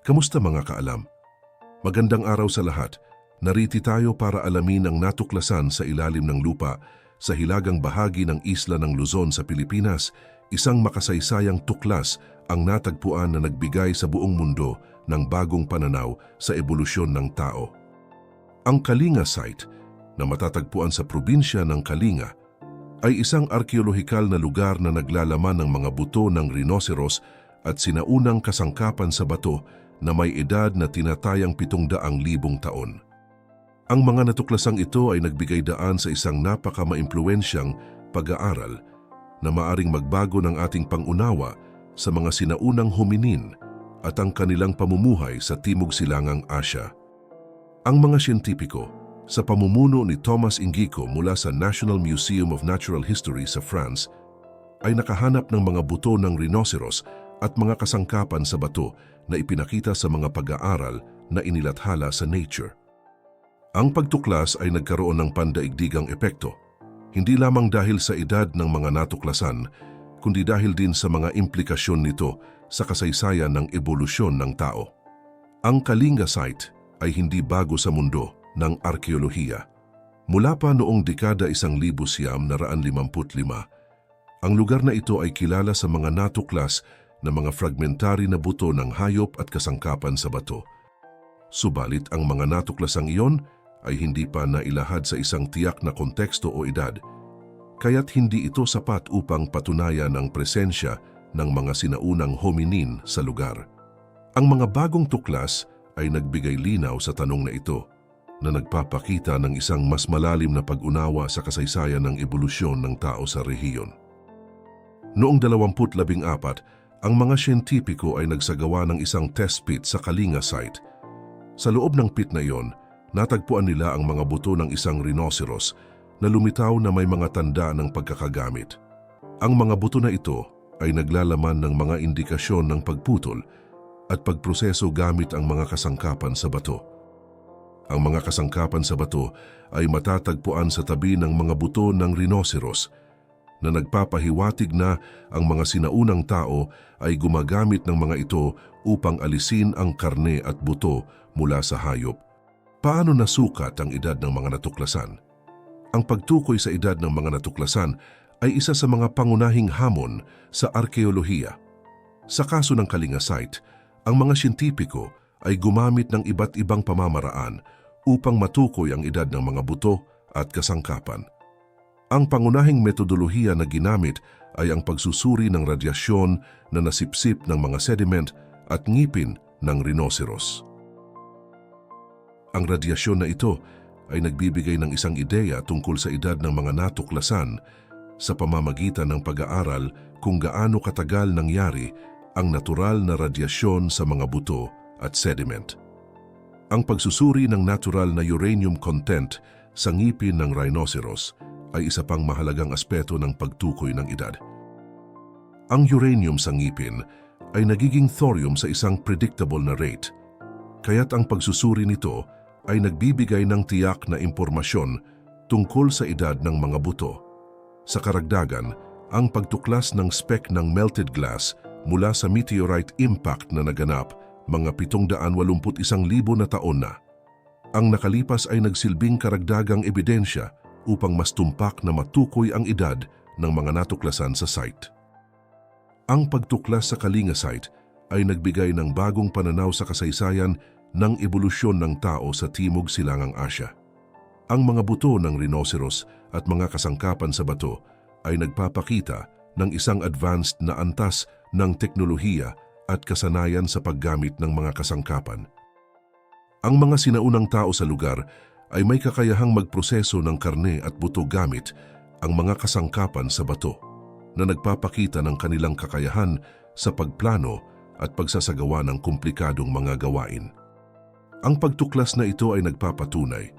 Kamusta mga kaalam? Magandang araw sa lahat. Nariti tayo para alamin ang natuklasan sa ilalim ng lupa sa hilagang bahagi ng isla ng Luzon sa Pilipinas, isang makasaysayang tuklas ang natagpuan na nagbigay sa buong mundo ng bagong pananaw sa ebolusyon ng tao. Ang Kalinga Site, na matatagpuan sa probinsya ng Kalinga, ay isang arkeolohikal na lugar na naglalaman ng mga buto ng rinoceros at sinaunang kasangkapan sa bato na may edad na tinatayang 700,000 taon. Ang mga natuklasang ito ay nagbigay daan sa isang napaka-maimpluwensyang pag-aaral na maaring magbago ng ating pangunawa sa mga sinaunang hominin at ang kanilang pamumuhay sa Timog Silangang Asya. Ang mga siyentipiko, sa pamumuno ni Thomas Ingico mula sa National Museum of Natural History sa France, ay nakahanap ng mga buto ng rhinoceros at mga kasangkapan sa bato na ipinakita sa mga pag-aaral na inilathala sa nature. Ang pagtuklas ay nagkaroon ng pandaigdigang epekto, hindi lamang dahil sa edad ng mga natuklasan, kundi dahil din sa mga implikasyon nito sa kasaysayan ng ebolusyon ng tao. Ang Kalinga Site ay hindi bago sa mundo ng arkeolohiya. Mula pa noong dekada 1955, ang lugar na ito ay kilala sa mga natuklas na mga fragmentary na buto ng hayop at kasangkapan sa bato. Subalit ang mga natuklasang iyon ay hindi pa nailahad sa isang tiyak na konteksto o edad, kaya't hindi ito sapat upang patunayan ang presensya ng mga sinaunang hominin sa lugar. Ang mga bagong tuklas ay nagbigay linaw sa tanong na ito na nagpapakita ng isang mas malalim na pag-unawa sa kasaysayan ng ebolusyon ng tao sa rehiyon. Noong 2014, ang mga siyentipiko ay nagsagawa ng isang test pit sa Kalinga site. Sa loob ng pit na iyon, natagpuan nila ang mga buto ng isang rhinoceros na lumitaw na may mga tanda ng pagkakagamit. Ang mga buto na ito ay naglalaman ng mga indikasyon ng pagputol at pagproseso gamit ang mga kasangkapan sa bato. Ang mga kasangkapan sa bato ay matatagpuan sa tabi ng mga buto ng rhinoceros na nagpapahiwatig na ang mga sinaunang tao ay gumagamit ng mga ito upang alisin ang karne at buto mula sa hayop Paano nasukat ang edad ng mga natuklasan? Ang pagtukoy sa edad ng mga natuklasan ay isa sa mga pangunahing hamon sa arkeolohiya. Sa kaso ng Kalinga Site, ang mga siyentipiko ay gumamit ng iba't ibang pamamaraan upang matukoy ang edad ng mga buto at kasangkapan. Ang pangunahing metodolohiya na ginamit ay ang pagsusuri ng radyasyon na nasipsip ng mga sediment at ngipin ng rhinoceros. Ang radyasyon na ito ay nagbibigay ng isang ideya tungkol sa edad ng mga natuklasan sa pamamagitan ng pag-aaral kung gaano katagal nangyari ang natural na radyasyon sa mga buto at sediment. Ang pagsusuri ng natural na uranium content sa ngipin ng rhinoceros ay isa pang mahalagang aspeto ng pagtukoy ng edad. Ang uranium sa ngipin ay nagiging thorium sa isang predictable na rate, kaya't ang pagsusuri nito ay nagbibigay ng tiyak na impormasyon tungkol sa edad ng mga buto. Sa karagdagan, ang pagtuklas ng spec ng melted glass mula sa meteorite impact na naganap mga 781,000 na taon na. Ang nakalipas ay nagsilbing karagdagang ebidensya upang mas tumpak na matukoy ang edad ng mga natuklasan sa site. Ang pagtuklas sa Kalinga site ay nagbigay ng bagong pananaw sa kasaysayan ng ebolusyon ng tao sa Timog Silangang Asya. Ang mga buto ng rhinoceros at mga kasangkapan sa bato ay nagpapakita ng isang advanced na antas ng teknolohiya at kasanayan sa paggamit ng mga kasangkapan. Ang mga sinaunang tao sa lugar ay may kakayahang magproseso ng karne at buto gamit ang mga kasangkapan sa bato na nagpapakita ng kanilang kakayahan sa pagplano at pagsasagawa ng komplikadong mga gawain. Ang pagtuklas na ito ay nagpapatunay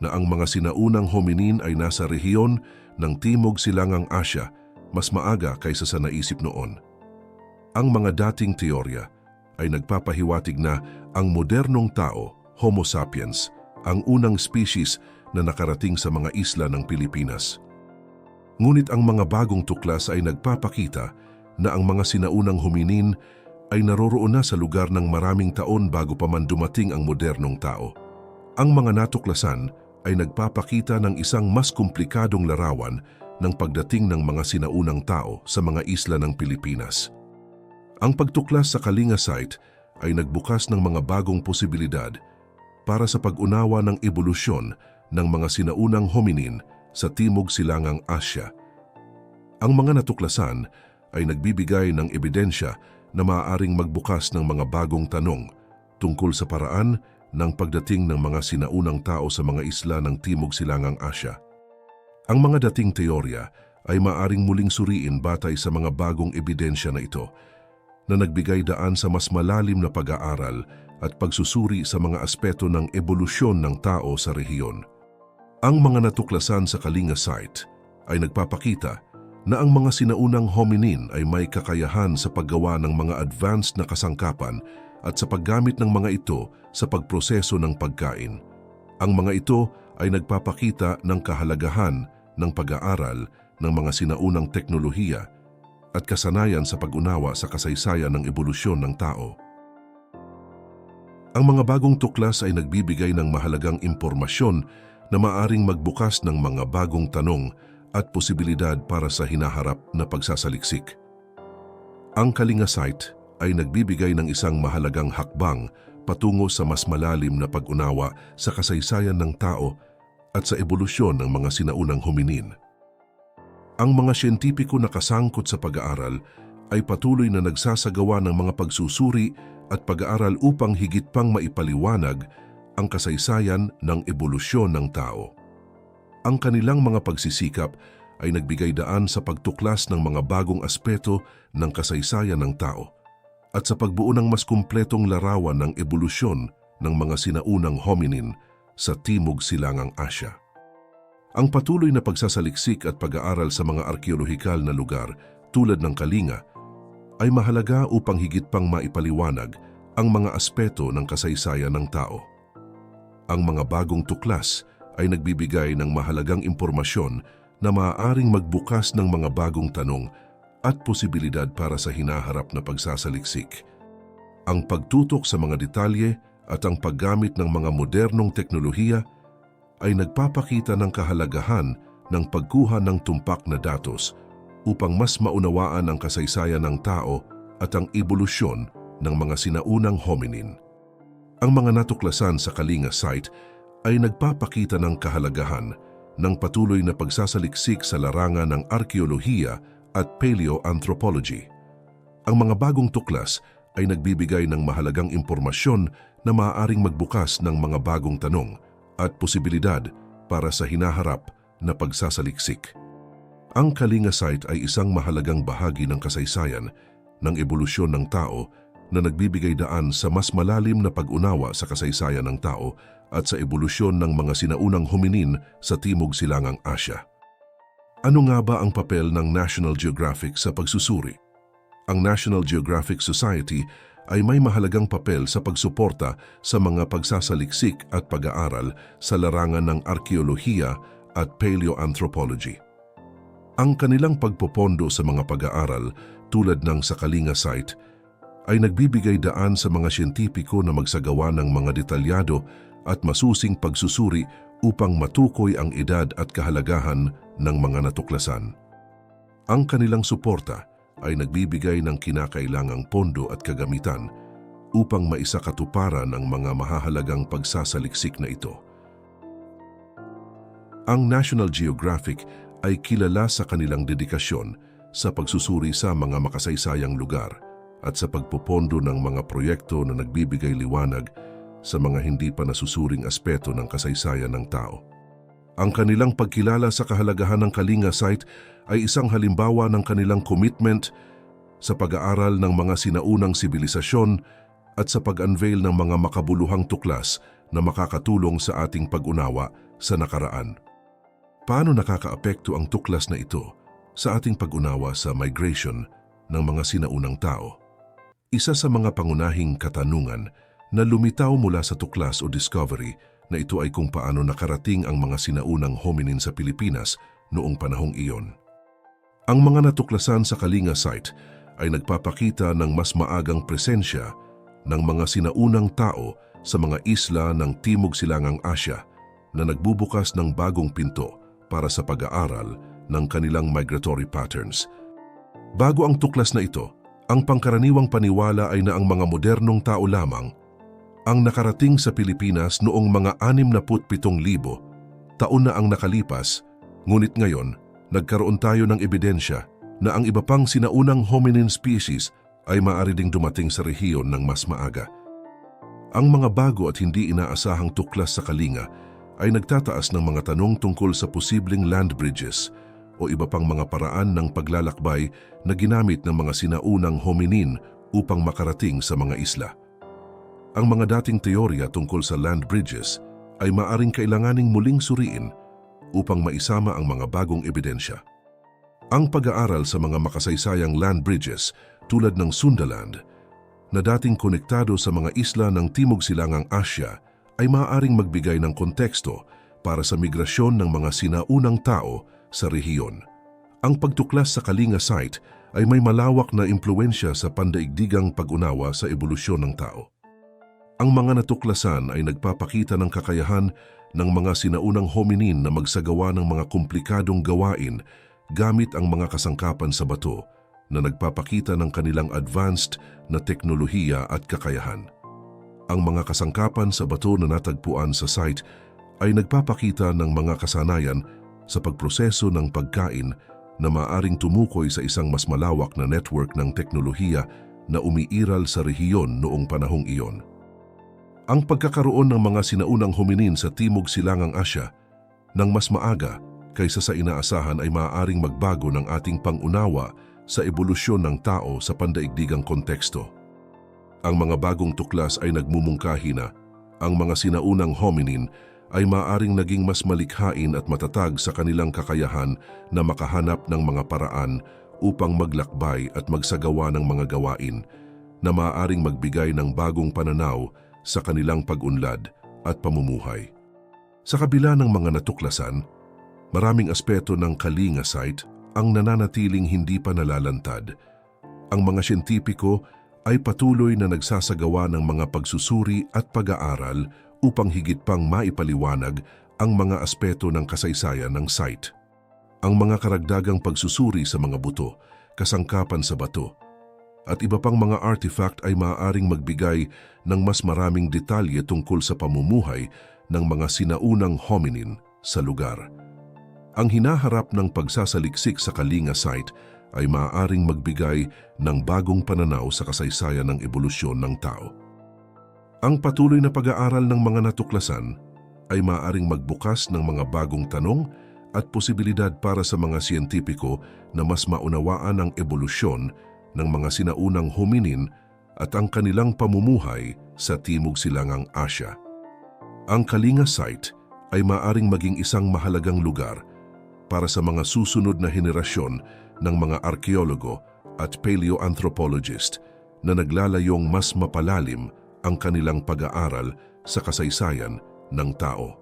na ang mga sinaunang hominin ay nasa rehiyon ng Timog Silangang Asya mas maaga kaysa sa naisip noon. Ang mga dating teorya ay nagpapahiwatig na ang modernong tao, Homo sapiens, ang unang species na nakarating sa mga isla ng Pilipinas. Ngunit ang mga bagong tuklas ay nagpapakita na ang mga sinaunang hominin ay naroroon na sa lugar ng maraming taon bago pa man dumating ang modernong tao. Ang mga natuklasan ay nagpapakita ng isang mas komplikadong larawan ng pagdating ng mga sinaunang tao sa mga isla ng Pilipinas. Ang pagtuklas sa Kalinga site ay nagbukas ng mga bagong posibilidad para sa pag-unawa ng ebolusyon ng mga sinaunang hominin sa Timog Silangang Asya. Ang mga natuklasan ay nagbibigay ng ebidensya na maaaring magbukas ng mga bagong tanong tungkol sa paraan ng pagdating ng mga sinaunang tao sa mga isla ng Timog Silangang Asya. Ang mga dating teorya ay maaring muling suriin batay sa mga bagong ebidensya na ito na nagbigay daan sa mas malalim na pag-aaral at pagsusuri sa mga aspeto ng ebolusyon ng tao sa rehiyon. Ang mga natuklasan sa Kalinga site ay nagpapakita na ang mga sinaunang hominin ay may kakayahan sa paggawa ng mga advanced na kasangkapan at sa paggamit ng mga ito sa pagproseso ng pagkain. Ang mga ito ay nagpapakita ng kahalagahan ng pag-aaral ng mga sinaunang teknolohiya at kasanayan sa pag-unawa sa kasaysayan ng ebolusyon ng tao. Ang mga bagong tuklas ay nagbibigay ng mahalagang impormasyon na maaring magbukas ng mga bagong tanong at posibilidad para sa hinaharap na pagsasaliksik. Ang Kalinga site ay nagbibigay ng isang mahalagang hakbang patungo sa mas malalim na pag-unawa sa kasaysayan ng tao at sa ebolusyon ng mga sinaunang hominin. Ang mga siyentipiko na kasangkot sa pag-aaral ay patuloy na nagsasagawa ng mga pagsusuri at pag-aaral upang higit pang maipaliwanag ang kasaysayan ng ebolusyon ng tao. Ang kanilang mga pagsisikap ay nagbigay daan sa pagtuklas ng mga bagong aspeto ng kasaysayan ng tao at sa pagbuo ng mas kumpletong larawan ng ebolusyon ng mga sinaunang hominin sa Timog Silangang Asya. Ang patuloy na pagsasaliksik at pag-aaral sa mga arkeolohikal na lugar tulad ng Kalinga ay mahalaga upang higit pang maipaliwanag ang mga aspeto ng kasaysayan ng tao. Ang mga bagong tuklas ay nagbibigay ng mahalagang impormasyon na maaaring magbukas ng mga bagong tanong at posibilidad para sa hinaharap na pagsasaliksik. Ang pagtutok sa mga detalye at ang paggamit ng mga modernong teknolohiya ay nagpapakita ng kahalagahan ng pagkuha ng tumpak na datos upang mas maunawaan ang kasaysayan ng tao at ang ebolusyon ng mga sinaunang hominin. Ang mga natuklasan sa Kalinga site ay nagpapakita ng kahalagahan ng patuloy na pagsasaliksik sa larangan ng arkeolohiya at paleoanthropology. Ang mga bagong tuklas ay nagbibigay ng mahalagang impormasyon na maaaring magbukas ng mga bagong tanong at posibilidad para sa hinaharap na pagsasaliksik. Ang Kalinga site ay isang mahalagang bahagi ng kasaysayan ng ebolusyon ng tao na nagbibigay daan sa mas malalim na pag-unawa sa kasaysayan ng tao at sa ebolusyon ng mga sinaunang hominin sa Timog Silangang Asya. Ano nga ba ang papel ng National Geographic sa pagsusuri? Ang National Geographic Society ay may mahalagang papel sa pagsuporta sa mga pagsasaliksik at pag-aaral sa larangan ng arkeolohiya at paleoanthropology. Ang kanilang pagpopondo sa mga pag-aaral tulad ng sa Kalinga site ay nagbibigay daan sa mga siyentipiko na magsagawa ng mga detalyado at masusing pagsusuri upang matukoy ang edad at kahalagahan ng mga natuklasan. Ang kanilang suporta ay nagbibigay ng kinakailangang pondo at kagamitan upang maisakatuparan ang mga mahahalagang pagsasaliksik na ito. Ang National Geographic ay kilala sa kanilang dedikasyon sa pagsusuri sa mga makasaysayang lugar at sa pagpopondo ng mga proyekto na nagbibigay liwanag sa mga hindi pa nasusuring aspeto ng kasaysayan ng tao. Ang kanilang pagkilala sa kahalagahan ng Kalinga site ay isang halimbawa ng kanilang commitment sa pag-aaral ng mga sinaunang sibilisasyon at sa pag-unveil ng mga makabuluhang tuklas na makakatulong sa ating pag-unawa sa nakaraan. Paano nakakaapekto ang tuklas na ito sa ating pag-unawa sa migration ng mga sinaunang tao? Isa sa mga pangunahing katanungan na lumitaw mula sa tuklas o discovery na ito ay kung paano nakarating ang mga sinaunang hominin sa Pilipinas noong panahong iyon. Ang mga natuklasan sa Kalinga site ay nagpapakita ng mas maagang presensya ng mga sinaunang tao sa mga isla ng Timog Silangang Asya na nagbubukas ng bagong pinto para sa pag-aaral ng kanilang migratory patterns. Bago ang tuklas na ito, ang pangkaraniwang paniwala ay na ang mga modernong tao lamang ang nakarating sa Pilipinas noong mga 67,000 taon na ang nakalipas, ngunit ngayon, nagkaroon tayo ng ebidensya na ang iba pang sinaunang hominin species ay maaari ding dumating sa rehiyon ng mas maaga. Ang mga bago at hindi inaasahang tuklas sa Kalinga ay nagtataas ng mga tanong tungkol sa posibleng land bridges o iba pang mga paraan ng paglalakbay na ginamit ng mga sinaunang hominin upang makarating sa mga isla. Ang mga dating teorya tungkol sa land bridges ay maaring kailanganing muling suriin upang maisama ang mga bagong ebidensya. Ang pag-aaral sa mga makasaysayang land bridges tulad ng Sundaland na dating konektado sa mga isla ng Timog Silangang Asya ay maaaring magbigay ng konteksto para sa migrasyon ng mga sinaunang tao sa rehiyon. Ang pagtuklas sa Kalinga site ay may malawak na impluensya sa pandaigdigang pag-unawa sa ebolusyon ng tao. Ang mga natuklasan ay nagpapakita ng kakayahan ng mga sinaunang hominin na magsagawa ng mga komplikadong gawain gamit ang mga kasangkapan sa bato na nagpapakita ng kanilang advanced na teknolohiya at kakayahan. Ang mga kasangkapan sa bato na natagpuan sa site ay nagpapakita ng mga kasanayan sa pagproseso ng pagkain na maaring tumukoy sa isang mas malawak na network ng teknolohiya na umiiral sa rehiyon noong panahong iyon. Ang pagkakaroon ng mga sinaunang hominin sa Timog Silangang Asya ng mas maaga kaysa sa inaasahan ay maaaring magbago ng ating pangunawa sa ebolusyon ng tao sa pandaigdigang konteksto. Ang mga bagong tuklas ay nagmumungkahi na ang mga sinaunang hominin ay maaaring naging mas malikhain at matatag sa kanilang kakayahan na makahanap ng mga paraan upang maglakbay at magsagawa ng mga gawain na maaaring magbigay ng bagong pananaw sa kanilang pag-unlad at pamumuhay. Sa kabila ng mga natuklasan, maraming aspeto ng Kalinga site ang nananatiling hindi pa nalalantad. Ang mga siyentipiko ay patuloy na nagsasagawa ng mga pagsusuri at pag-aaral upang higit pang maipaliwanag ang mga aspeto ng kasaysayan ng site. Ang mga karagdagang pagsusuri sa mga buto, kasangkapan sa bato, at iba pang mga artifact ay maaaring magbigay ng mas maraming detalye tungkol sa pamumuhay ng mga sinaunang hominin sa lugar. Ang hinaharap ng pagsasaliksik sa Kalinga site ay maaaring magbigay ng bagong pananaw sa kasaysayan ng ebolusyon ng tao. Ang patuloy na pag-aaral ng mga natuklasan ay maaaring magbukas ng mga bagong tanong at posibilidad para sa mga siyentipiko na mas maunawaan ang ebolusyon ng mga sinaunang hominin at ang kanilang pamumuhay sa Timog Silangang Asya. Ang Kalinga site ay maaring maging isang mahalagang lugar para sa mga susunod na henerasyon ng mga arkeologo at paleoanthropologist na naglalayong mas mapalalim ang kanilang pag-aaral sa kasaysayan ng tao.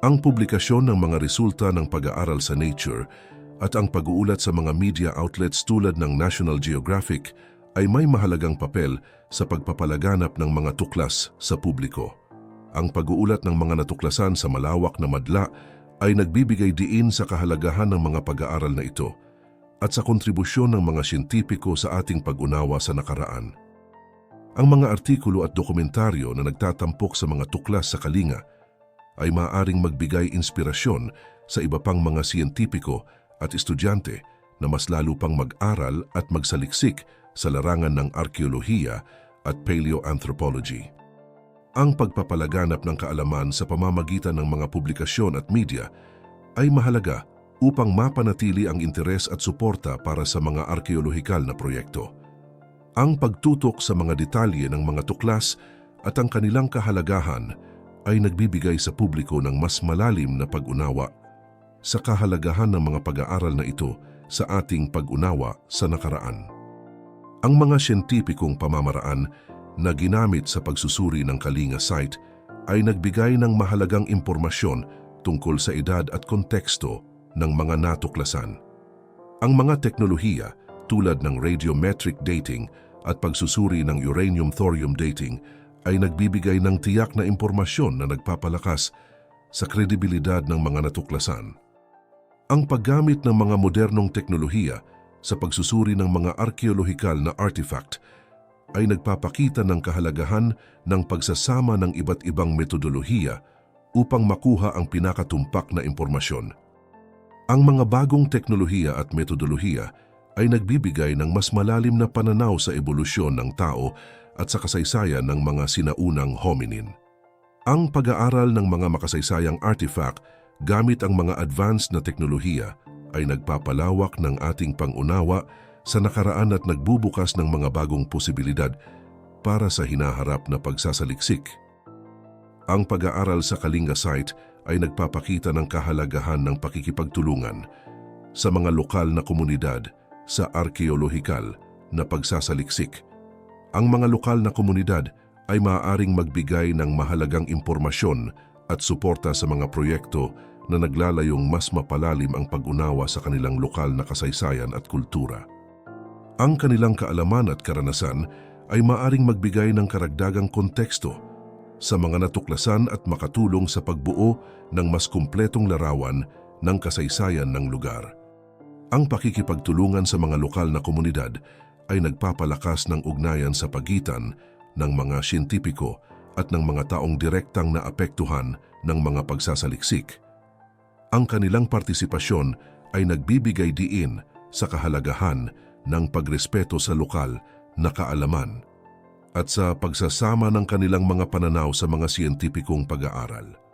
Ang publikasyon ng mga resulta ng pag-aaral sa Nature at ang pag-uulat sa mga media outlets tulad ng National Geographic ay may mahalagang papel sa pagpapalaganap ng mga tuklas sa publiko. Ang pag-uulat ng mga natuklasan sa malawak na madla ay nagbibigay diin sa kahalagahan ng mga pag-aaral na ito at sa kontribusyon ng mga siyentipiko sa ating pag-unawa sa nakaraan. Ang mga artikulo at dokumentaryo na nagtatampok sa mga tuklas sa kalinga ay maaaring magbigay inspirasyon sa iba pang mga siyentipiko at estudyante na mas lalo pang mag-aral at magsaliksik sa larangan ng arkeolohiya at paleoanthropology. Ang pagpapalaganap ng kaalaman sa pamamagitan ng mga publikasyon at media ay mahalaga upang mapanatili ang interes at suporta para sa mga arkeolohikal na proyekto. Ang pagtutok sa mga detalye ng mga tuklas at ang kanilang kahalagahan ay nagbibigay sa publiko ng mas malalim na pag-unawa sa kahalagahan ng mga pag-aaral na ito sa ating pag-unawa sa nakaraan. Ang mga siyentipikong pamamaraan na ginamit sa pagsusuri ng Kalinga site ay nagbigay ng mahalagang impormasyon tungkol sa edad at konteksto ng mga natuklasan. Ang mga teknolohiya tulad ng radiometric dating at pagsusuri ng uranium-thorium dating ay nagbibigay ng tiyak na impormasyon na nagpapalakas sa kredibilidad ng mga natuklasan. Ang paggamit ng mga modernong teknolohiya sa pagsusuri ng mga arkeolohikal na artifact ay nagpapakita ng kahalagahan ng pagsasama ng iba't ibang metodolohiya upang makuha ang pinakatumpak na impormasyon. Ang mga bagong teknolohiya at metodolohiya ay nagbibigay ng mas malalim na pananaw sa ebolusyon ng tao at sa kasaysayan ng mga sinaunang hominin. Ang pag-aaral ng mga makasaysayang artifact gamit ang mga advanced na teknolohiya ay nagpapalawak ng ating pangunawa sa nakaraan at nagbubukas ng mga bagong posibilidad para sa hinaharap na pagsasaliksik. Ang pag-aaral sa Kalinga site ay nagpapakita ng kahalagahan ng pakikipagtulungan sa mga lokal na komunidad sa arkeolohikal na pagsasaliksik. Ang mga lokal na komunidad ay maaaring magbigay ng mahalagang impormasyon at suporta sa mga proyekto na naglalayong mas mapalalim ang pag-unawa sa kanilang lokal na kasaysayan at kultura. Ang kanilang kaalaman at karanasan ay maaring magbigay ng karagdagang konteksto sa mga natuklasan at makatulong sa pagbuo ng mas kumpletong larawan ng kasaysayan ng lugar. Ang pakikipagtulungan sa mga lokal na komunidad ay nagpapalakas ng ugnayan sa pagitan ng mga siyentipiko at ng mga taong direktang naapektuhan ng mga pagsasaliksik. Ang kanilang partisipasyon ay nagbibigay diin sa kahalagahan ng pagrespeto sa lokal na kaalaman at sa pagsasama ng kanilang mga pananaw sa mga siyentipikong pag-aaral.